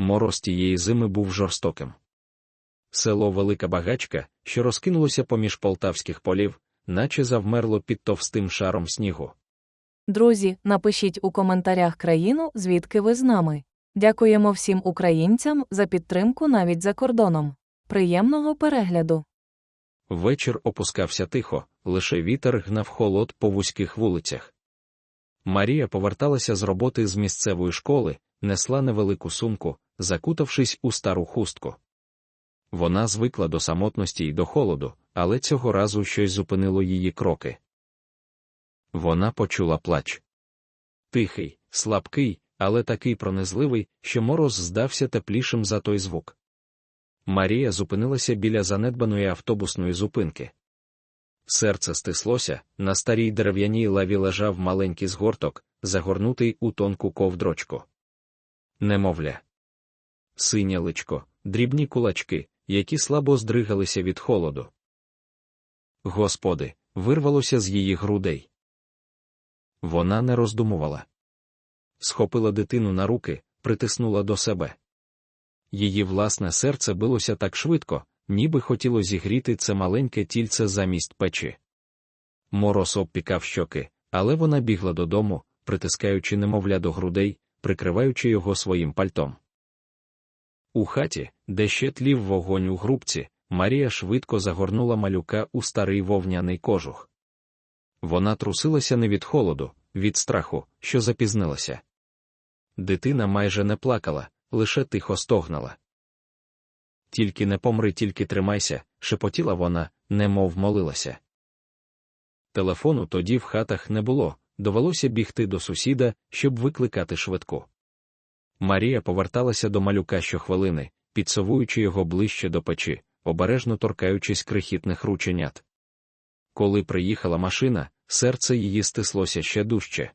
Мороз тієї зими був жорстоким. Село Велика Багачка, що розкинулося поміж полтавських полів, наче завмерло під товстим шаром снігу. Друзі, напишіть у коментарях країну, звідки ви з нами. Дякуємо всім українцям за підтримку навіть за кордоном. Приємного перегляду! Вечір опускався тихо, лише вітер гнав холод по вузьких вулицях. Марія поверталася з роботи з місцевої школи, несла невелику сумку, закутавшись у стару хустку. Вона звикла до самотності й до холоду, але цього разу щось зупинило її кроки. Вона почула плач. Тихий, слабкий, але такий пронизливий, що мороз здався теплішим за той звук. Марія зупинилася біля занедбаної автобусної зупинки. Серце стислося, на старій дерев'яній лаві лежав маленький згорток, загорнутий у тонку ковдрочку. Немовля. Синє личко, дрібні кулачки, які слабо здригалися від холоду. Господи, вирвалося з її грудей. Вона не роздумувала. Схопила дитину на руки, притиснула до себе. Її власне серце билося так швидко, ніби хотіло зігріти це маленьке тільце замість печі. Мороз обпікав щоки, але вона бігла додому, притискаючи немовля до грудей, прикриваючи його своїм пальтом. У хаті, де ще тлів вогонь у грубці, Марія швидко загорнула малюка у старий вовняний кожух. Вона трусилася не від холоду, від страху, що запізнилася. Дитина майже не плакала, лише тихо стогнала. Тільки не помри, тільки тримайся, шепотіла вона, немов молилася. Телефону тоді в хатах не було, довелося бігти до сусіда, щоб викликати швидку. Марія поверталася до малюка щохвилини, підсовуючи його ближче до печі, обережно торкаючись крихітних рученят. Коли приїхала машина, серце її стислося ще дужче.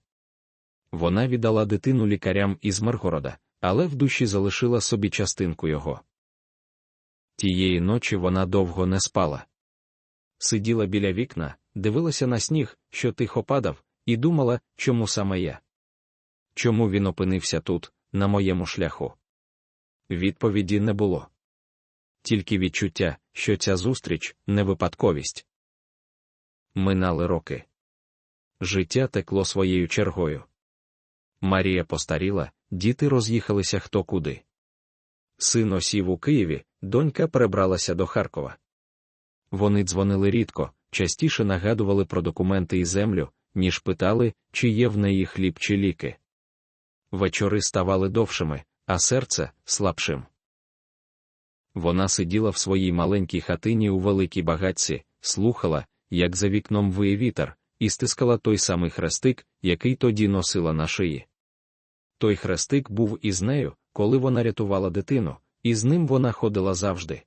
Вона віддала дитину лікарям із Миргорода, але в душі залишила собі частинку його. Тієї ночі вона довго не спала. Сиділа біля вікна, дивилася на сніг, що тихо падав, і думала, чому саме я. Чому він опинився тут, на моєму шляху? Відповіді не було. Тільки відчуття, що ця зустріч не випадковість. Минали роки. Життя текло своєю чергою. Марія постаріла, діти роз'їхалися хто куди. Син осів у Києві, донька перебралася до Харкова. Вони дзвонили рідко, частіше нагадували про документи і землю, ніж питали, чи є в неї хліб чи ліки. Вечори ставали довшими, а серце слабшим. Вона сиділа в своїй маленькій хатині у великій багатці, слухала, як за вікном виє вітер, і стискала той самий хрестик, який тоді носила на шиї. Той хрестик був із нею, коли вона рятувала дитину, і з ним вона ходила завжди.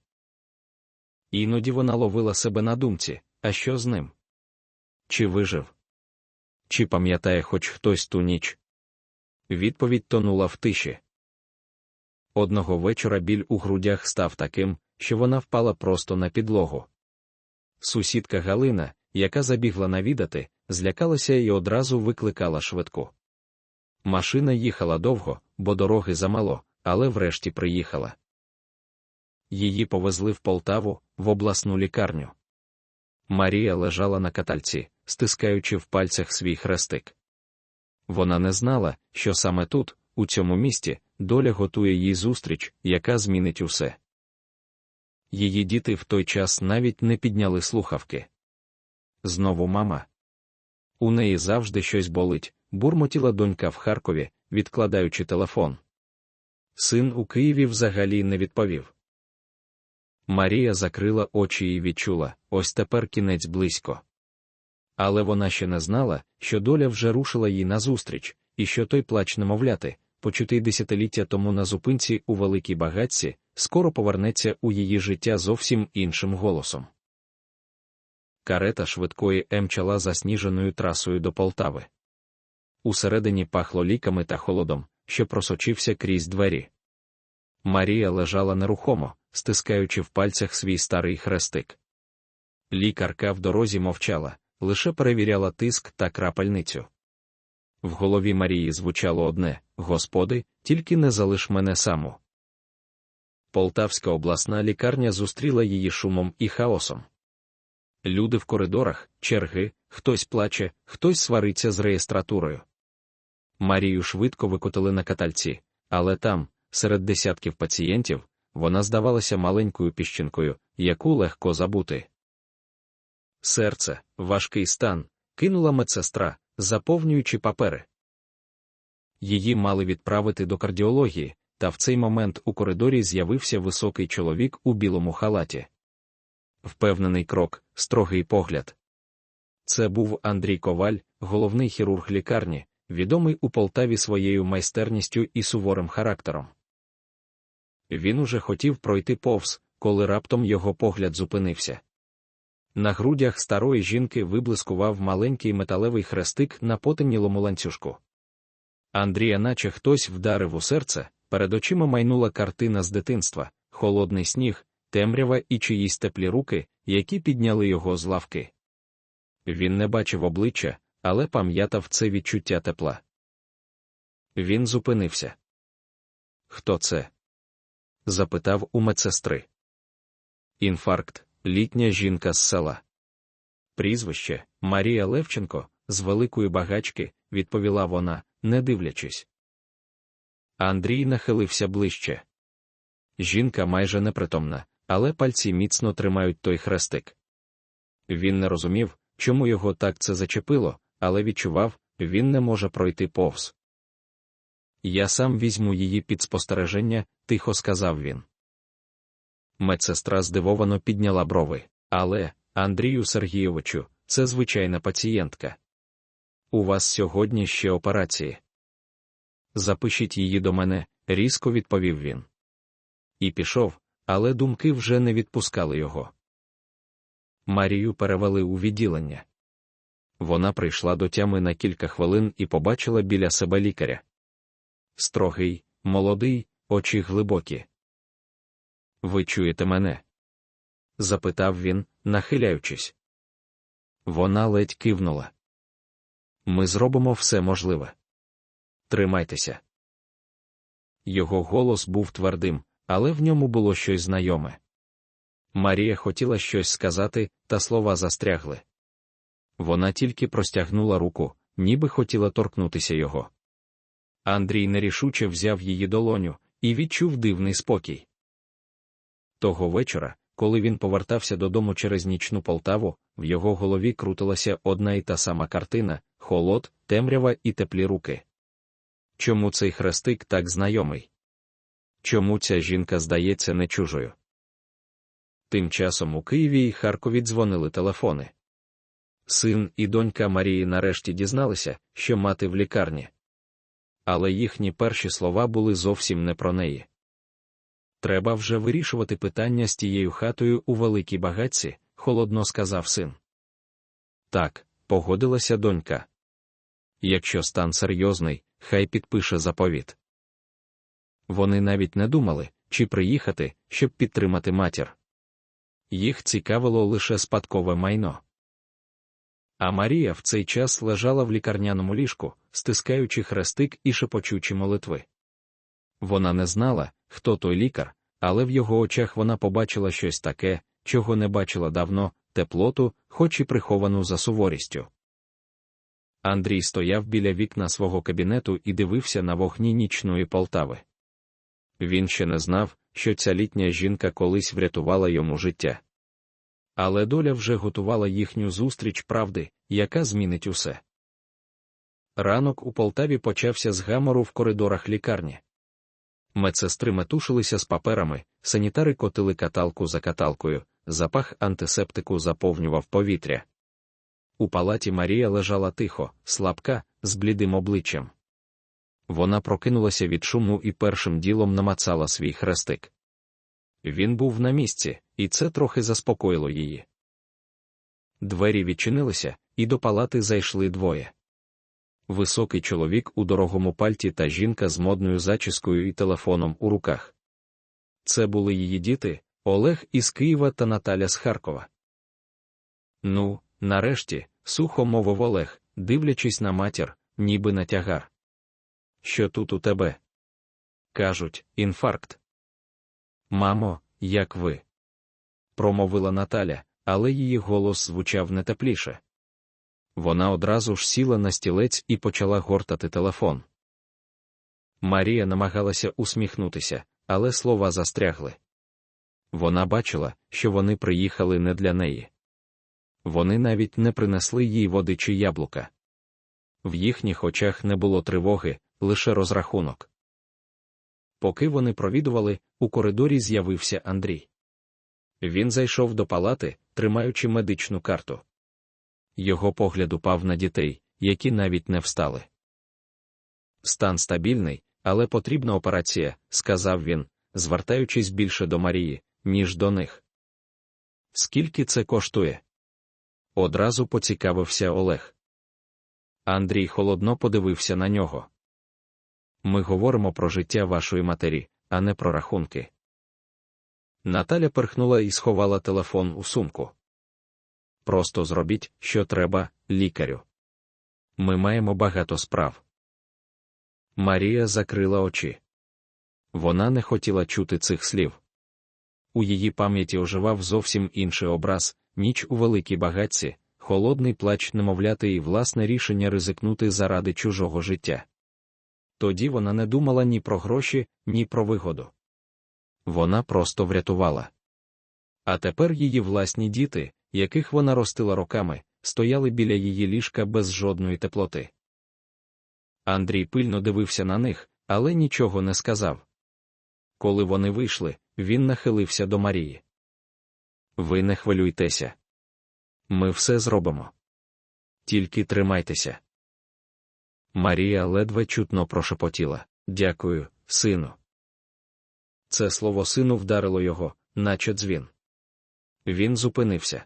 Іноді вона ловила себе на думці, а що з ним? Чи вижив? Чи пам'ятає хоч хтось ту ніч? Відповідь тонула в тиші. Одного вечора біль у грудях став таким, що вона впала просто на підлогу. Сусідка Галина, яка забігла навідати, злякалася і одразу викликала швидку. Машина їхала довго, бо дороги замало, але врешті приїхала. Її повезли в Полтаву, в обласну лікарню. Марія лежала на катальці, стискаючи в пальцях свій хрестик. Вона не знала, що саме тут, у цьому місті, доля готує їй зустріч, яка змінить усе. Її діти в той час навіть не підняли слухавки. Знову мама. У неї завжди щось болить, бурмотіла донька в Харкові, відкладаючи телефон. Син у Києві взагалі не відповів. Марія закрила очі і відчула ось тепер кінець близько. Але вона ще не знала, що доля вже рушила їй назустріч, і що той плач немовляти, почутий десятиліття тому на зупинці у великій багатці, скоро повернеться у її життя зовсім іншим голосом. Карета швидкої емчала засніженою трасою до Полтави. Усередині пахло ліками та холодом, що просочився крізь двері. Марія лежала нерухомо, стискаючи в пальцях свій старий хрестик. Лікарка в дорозі мовчала, лише перевіряла тиск та крапельницю. В голові Марії звучало одне Господи, тільки не залиш мене саму. Полтавська обласна лікарня зустріла її шумом і хаосом. Люди в коридорах, черги, хтось плаче, хтось свариться з реєстратурою. Марію швидко викотили на катальці, але там, серед десятків пацієнтів, вона здавалася маленькою піщинкою, яку легко забути. Серце, важкий стан, кинула медсестра, заповнюючи папери. Її мали відправити до кардіології, та в цей момент у коридорі з'явився високий чоловік у білому халаті. Впевнений крок, строгий погляд. Це був Андрій Коваль, головний хірург лікарні, відомий у Полтаві своєю майстерністю і суворим характером. Він уже хотів пройти повз, коли раптом його погляд зупинився. На грудях старої жінки виблискував маленький металевий хрестик на потемнілому ланцюжку. Андрія, наче хтось вдарив у серце, перед очима майнула картина з дитинства, холодний сніг, темрява і чиїсь теплі руки, які підняли його з лавки. Він не бачив обличчя, але пам'ятав це відчуття тепла. Він зупинився. Хто це? запитав у медсестри. Інфаркт, літня жінка з села. Прізвище Марія Левченко, з великої багачки, відповіла вона, не дивлячись. Андрій нахилився ближче. Жінка майже непритомна, але пальці міцно тримають той хрестик. Він не розумів, чому його так це зачепило, але відчував, він не може пройти повз. Я сам візьму її під спостереження, тихо сказав він. Медсестра здивовано підняла брови. Але, Андрію Сергійовичу, це звичайна пацієнтка. У вас сьогодні ще операції. Запишіть її до мене, різко відповів він. І пішов, але думки вже не відпускали його. Марію перевели у відділення. Вона прийшла до тями на кілька хвилин і побачила біля себе лікаря. Строгий, молодий, очі глибокі. Ви чуєте мене? запитав він, нахиляючись. Вона ледь кивнула. Ми зробимо все можливе. Тримайтеся. Його голос був твердим, але в ньому було щось знайоме. Марія хотіла щось сказати, та слова застрягли. Вона тільки простягнула руку, ніби хотіла торкнутися його. Андрій нерішуче взяв її долоню і відчув дивний спокій. Того вечора, коли він повертався додому через нічну Полтаву, в його голові крутилася одна і та сама картина холод, темрява і теплі руки. Чому цей хрестик так знайомий? Чому ця жінка здається не чужою? Тим часом у Києві і Харкові дзвонили телефони. Син і донька Марії нарешті дізналися, що мати в лікарні. Але їхні перші слова були зовсім не про неї. Треба вже вирішувати питання з тією хатою у великій багатці, холодно сказав син. Так, погодилася донька. Якщо стан серйозний, хай підпише заповіт. Вони навіть не думали, чи приїхати, щоб підтримати матір. Їх цікавило лише спадкове майно. А Марія в цей час лежала в лікарняному ліжку, стискаючи хрестик і шепочучі молитви. Вона не знала, хто той лікар, але в його очах вона побачила щось таке, чого не бачила давно, теплоту, хоч і приховану за суворістю. Андрій стояв біля вікна свого кабінету і дивився на вогні нічної Полтави. Він ще не знав, що ця літня жінка колись врятувала йому життя. Але доля вже готувала їхню зустріч правди, яка змінить усе. Ранок у Полтаві почався з гамору в коридорах лікарні. Медсестри метушилися з паперами, санітари котили каталку за каталкою, запах антисептику заповнював повітря. У палаті Марія лежала тихо, слабка, з блідим обличчям. Вона прокинулася від шуму і першим ділом намацала свій хрестик. Він був на місці, і це трохи заспокоїло її. Двері відчинилися, і до палати зайшли двоє. Високий чоловік у дорогому пальті та жінка з модною зачіскою і телефоном у руках. Це були її діти Олег із Києва та Наталя з Харкова. Ну, нарешті, сухо мовив Олег, дивлячись на матір, ніби на тягар. Що тут у тебе? Кажуть, інфаркт. Мамо, як ви? промовила Наталя, але її голос звучав не тепліше. Вона одразу ж сіла на стілець і почала гортати телефон. Марія намагалася усміхнутися, але слова застрягли. Вона бачила, що вони приїхали не для неї. Вони навіть не принесли їй води чи яблука. В їхніх очах не було тривоги, лише розрахунок. Поки вони провідували, у коридорі з'явився Андрій. Він зайшов до палати, тримаючи медичну карту. Його погляд упав на дітей, які навіть не встали. Стан стабільний, але потрібна операція, сказав він, звертаючись більше до Марії, ніж до них. Скільки це коштує? Одразу поцікавився Олег. Андрій холодно подивився на нього. Ми говоримо про життя вашої матері, а не про рахунки. Наталя перхнула і сховала телефон у сумку. Просто зробіть, що треба, лікарю. Ми маємо багато справ. Марія закрила очі. Вона не хотіла чути цих слів. У її пам'яті оживав зовсім інший образ, ніч у великій багатці, холодний плач немовляти і власне рішення ризикнути заради чужого життя. Тоді вона не думала ні про гроші, ні про вигоду. Вона просто врятувала. А тепер її власні діти, яких вона ростила роками, стояли біля її ліжка без жодної теплоти. Андрій пильно дивився на них, але нічого не сказав. Коли вони вийшли, він нахилився до Марії. Ви не хвилюйтеся. Ми все зробимо. Тільки тримайтеся. Марія ледве чутно прошепотіла Дякую, сину. Це слово сину вдарило його, наче дзвін. Він зупинився.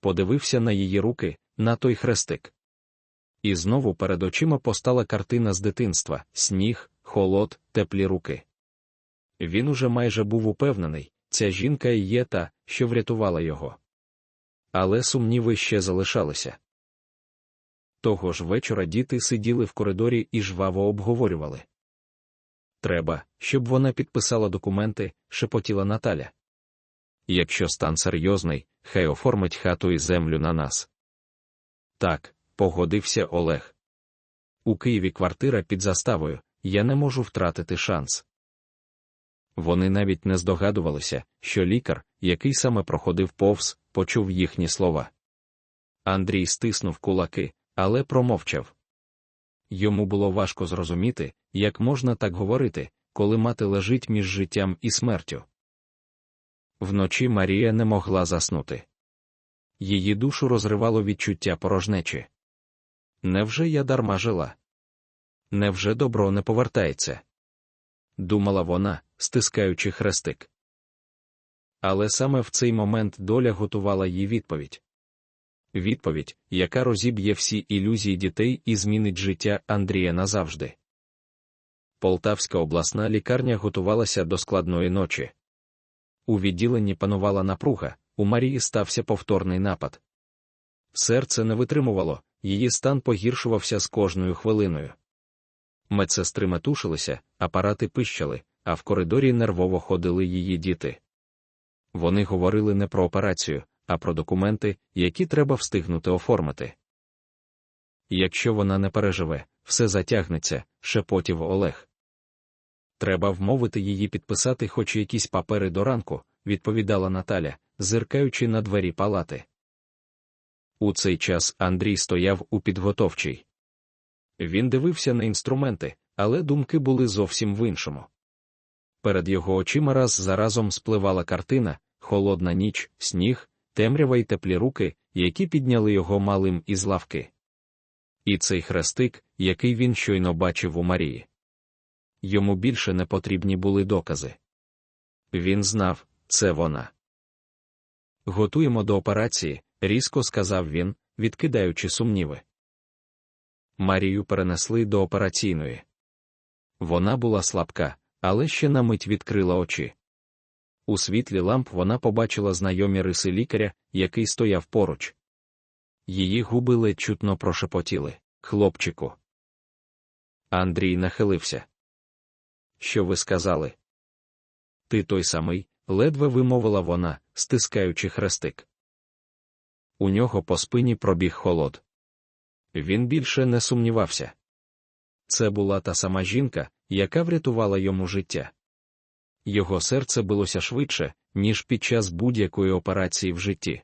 Подивився на її руки, на той хрестик. І знову перед очима постала картина з дитинства сніг, холод, теплі руки. Він уже майже був упевнений, ця жінка і є та, що врятувала його. Але сумніви ще залишалися. Того ж вечора діти сиділи в коридорі і жваво обговорювали. Треба, щоб вона підписала документи, шепотіла Наталя. Якщо стан серйозний, хай оформить хату і землю на нас. Так, погодився Олег. У Києві квартира під заставою, я не можу втратити шанс. Вони навіть не здогадувалися, що лікар, який саме проходив повз, почув їхні слова. Андрій стиснув кулаки, але промовчав. Йому було важко зрозуміти, як можна так говорити, коли мати лежить між життям і смертю. Вночі Марія не могла заснути. Її душу розривало відчуття порожнечі. Невже я дарма жила? Невже добро не повертається? Думала вона, стискаючи хрестик. Але саме в цей момент доля готувала їй відповідь. Відповідь, яка розіб'є всі ілюзії дітей і змінить життя Андрія назавжди. Полтавська обласна лікарня готувалася до складної ночі. У відділенні панувала напруга, у Марії стався повторний напад. Серце не витримувало, її стан погіршувався з кожною хвилиною. Медсестри метушилися, апарати пищали, а в коридорі нервово ходили її діти. Вони говорили не про операцію, а про документи, які треба встигнути оформити. Якщо вона не переживе, все затягнеться, шепотів Олег. Треба вмовити її підписати хоч якісь папери до ранку, відповідала Наталя, зиркаючи на двері палати. У цей час Андрій стояв у підготовчій. Він дивився на інструменти, але думки були зовсім в іншому. Перед його очима раз за разом спливала картина, холодна ніч, сніг, темрява й теплі руки, які підняли його малим із лавки. І цей хрестик, який він щойно бачив у Марії. Йому більше не потрібні були докази. Він знав, це вона. Готуємо до операції, різко сказав він, відкидаючи сумніви. Марію перенесли до операційної. Вона була слабка, але ще на мить відкрила очі. У світлі ламп вона побачила знайомі риси лікаря, який стояв поруч. Її губи ледь чутно прошепотіли хлопчику. Андрій нахилився. Що ви сказали? Ти той самий, ледве вимовила вона, стискаючи хрестик. У нього по спині пробіг холод. Він більше не сумнівався. Це була та сама жінка, яка врятувала йому життя. Його серце билося швидше, ніж під час будь-якої операції в житті.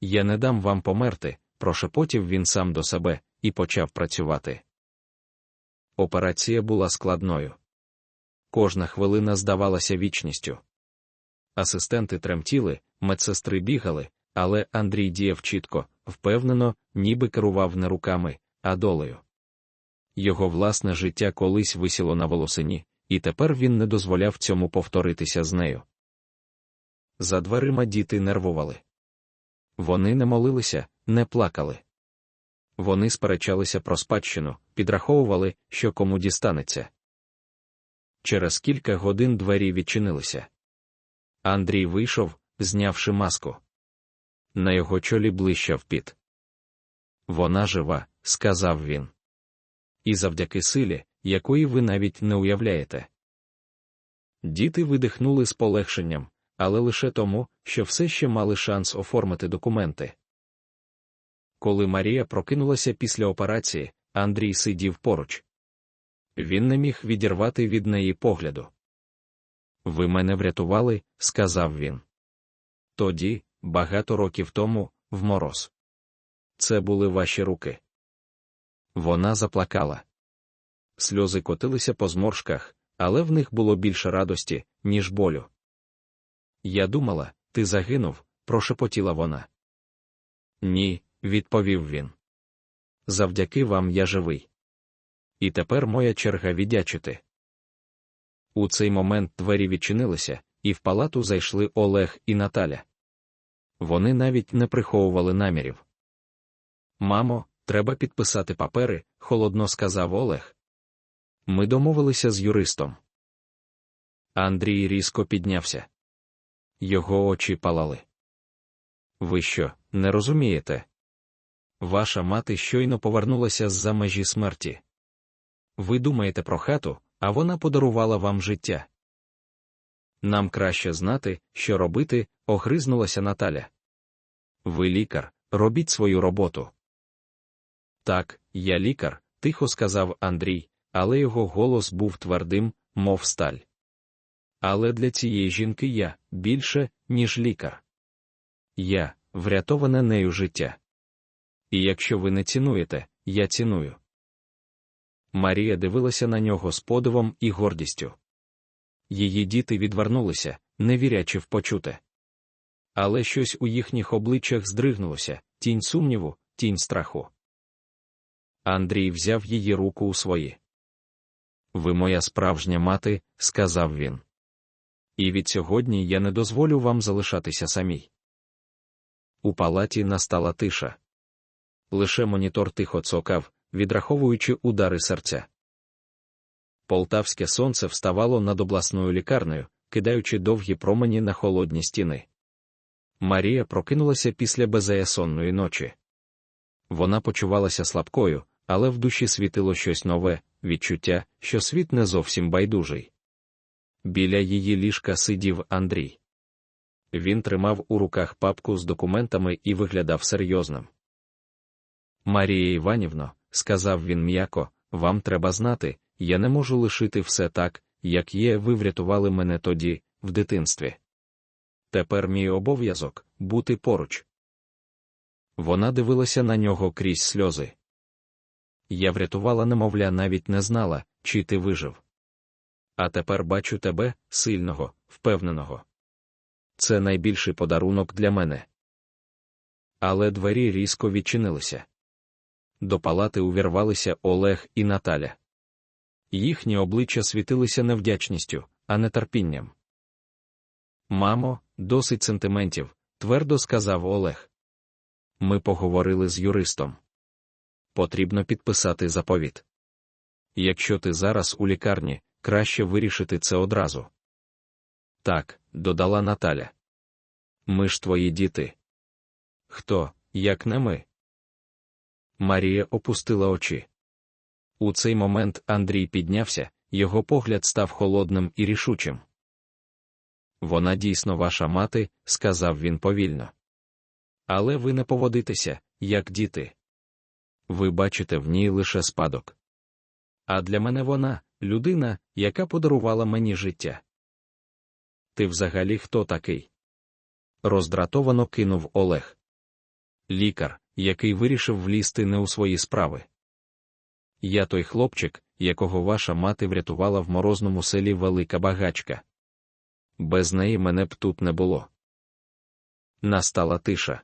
Я не дам вам померти, прошепотів він сам до себе і почав працювати. Операція була складною. Кожна хвилина здавалася вічністю. Асистенти тремтіли, медсестри бігали, але Андрій діяв чітко, впевнено, ніби керував не руками, а долею. Його власне життя колись висіло на волосині, і тепер він не дозволяв цьому повторитися з нею. За дверима діти нервували. Вони не молилися, не плакали. Вони сперечалися про спадщину, підраховували, що кому дістанеться. Через кілька годин двері відчинилися. Андрій вийшов, знявши маску. На його чолі блищав піт. Вона жива, сказав він. І завдяки силі, якої ви навіть не уявляєте. Діти видихнули з полегшенням, але лише тому, що все ще мали шанс оформити документи. Коли Марія прокинулася після операції, Андрій сидів поруч. Він не міг відірвати від неї погляду. Ви мене врятували, сказав він. Тоді, багато років тому, в мороз. Це були ваші руки. Вона заплакала. Сльози котилися по зморшках, але в них було більше радості, ніж болю. Я думала, ти загинув, прошепотіла вона. Ні, відповів він. Завдяки вам я живий. І тепер моя черга віддячити. У цей момент двері відчинилися, і в палату зайшли Олег і Наталя. Вони навіть не приховували намірів. Мамо, треба підписати папери, холодно сказав Олег. Ми домовилися з юристом. Андрій різко піднявся. Його очі палали. Ви що, не розумієте? Ваша мати щойно повернулася з за межі смерті. Ви думаєте про хату, а вона подарувала вам життя. Нам краще знати, що робити, огризнулася Наталя. Ви лікар, робіть свою роботу. Так, я лікар, тихо сказав Андрій, але його голос був твердим, мов сталь. Але для цієї жінки я більше, ніж лікар. Я врятоване нею життя. І якщо ви не цінуєте, я ціную. Марія дивилася на нього з подивом і гордістю. Її діти відвернулися, не вірячи в почуте. Але щось у їхніх обличчях здригнулося тінь сумніву, тінь страху. Андрій взяв її руку у свої. Ви моя справжня мати, сказав він. І від сьогодні я не дозволю вам залишатися самій. У палаті настала тиша. Лише монітор тихо цокав, відраховуючи удари серця. Полтавське сонце вставало над обласною лікарнею, кидаючи довгі промені на холодні стіни. Марія прокинулася після безеясонної ночі. Вона почувалася слабкою, але в душі світило щось нове, відчуття, що світ не зовсім байдужий. Біля її ліжка сидів Андрій. Він тримав у руках папку з документами і виглядав серйозним. Марія Іванівно, сказав він м'яко, вам треба знати, я не можу лишити все так, як є, ви врятували мене тоді, в дитинстві. Тепер мій обов'язок бути поруч. Вона дивилася на нього крізь сльози. Я врятувала немовля, навіть не знала, чи ти вижив. А тепер бачу тебе, сильного, впевненого. Це найбільший подарунок для мене. Але двері різко відчинилися. До палати увірвалися Олег і Наталя. Їхні обличчя світилися невдячністю, а не терпінням. Мамо, досить сентиментів, твердо сказав Олег. Ми поговорили з юристом. Потрібно підписати заповіт. Якщо ти зараз у лікарні, краще вирішити це одразу. Так, додала Наталя. Ми ж твої діти. Хто, як не ми? Марія опустила очі. У цей момент Андрій піднявся, його погляд став холодним і рішучим. Вона дійсно ваша мати, сказав він повільно. Але ви не поводитеся, як діти. Ви бачите в ній лише спадок. А для мене вона людина, яка подарувала мені життя. Ти взагалі хто такий? Роздратовано кинув Олег. Лікар, який вирішив влізти не у свої справи. Я той хлопчик, якого ваша мати врятувала в морозному селі Велика Багачка. Без неї мене б тут не було. Настала тиша.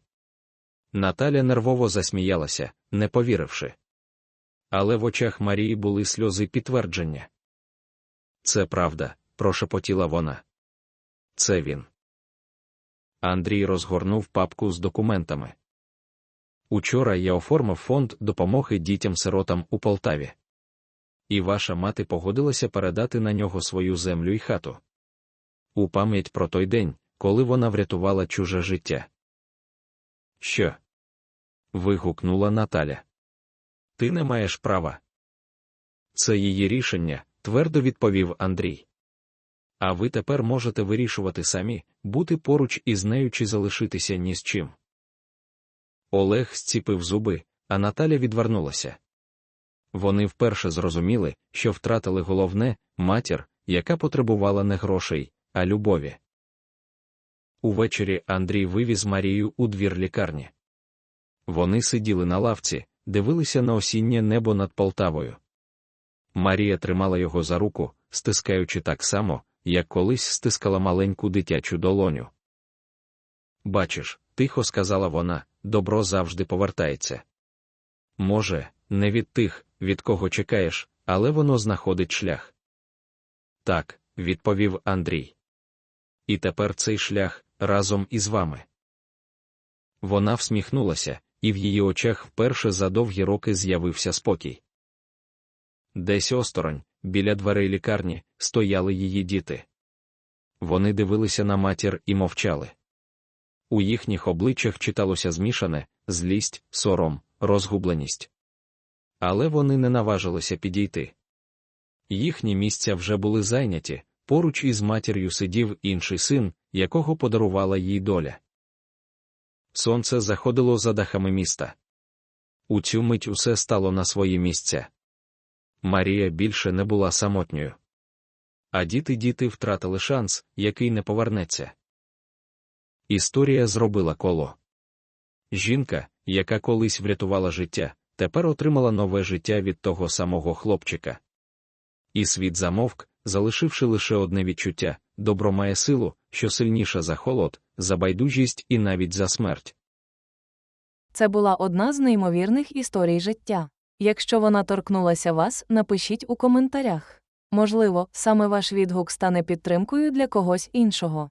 Наталя нервово засміялася, не повіривши. Але в очах Марії були сльози підтвердження. Це правда, прошепотіла вона. Це він. Андрій розгорнув папку з документами. Учора я оформив фонд допомоги дітям-сиротам у Полтаві. І ваша мати погодилася передати на нього свою землю і хату. У пам'ять про той день, коли вона врятувала чуже життя. Що? вигукнула Наталя. Ти не маєш права. Це її рішення, твердо відповів Андрій. А ви тепер можете вирішувати самі, бути поруч із нею чи залишитися ні з чим. Олег зціпив зуби, а Наталя відвернулася. Вони вперше зрозуміли, що втратили головне матір, яка потребувала не грошей, а любові. Увечері Андрій вивіз Марію у двір лікарні. Вони сиділи на лавці, дивилися на осіннє небо над Полтавою. Марія тримала його за руку, стискаючи так само, як колись стискала маленьку дитячу долоню. Бачиш, тихо сказала вона, добро завжди повертається. Може, не від тих, від кого чекаєш, але воно знаходить шлях. Так, відповів Андрій. І тепер цей шлях разом із вами. Вона всміхнулася, і в її очах вперше за довгі роки з'явився спокій. Десь осторонь, біля дверей лікарні, стояли її діти. Вони дивилися на матір і мовчали. У їхніх обличчях читалося змішане злість, сором, розгубленість. Але вони не наважилися підійти. Їхні місця вже були зайняті, поруч із матір'ю сидів інший син, якого подарувала їй доля. Сонце заходило за дахами міста. У цю мить усе стало на свої місця. Марія більше не була самотньою. А діти діти втратили шанс, який не повернеться. Історія зробила коло. Жінка, яка колись врятувала життя, тепер отримала нове життя від того самого хлопчика. І світ замовк, залишивши лише одне відчуття добро має силу, що сильніша за холод, за байдужість і навіть за смерть. Це була одна з неймовірних історій життя. Якщо вона торкнулася вас, напишіть у коментарях. Можливо, саме ваш відгук стане підтримкою для когось іншого.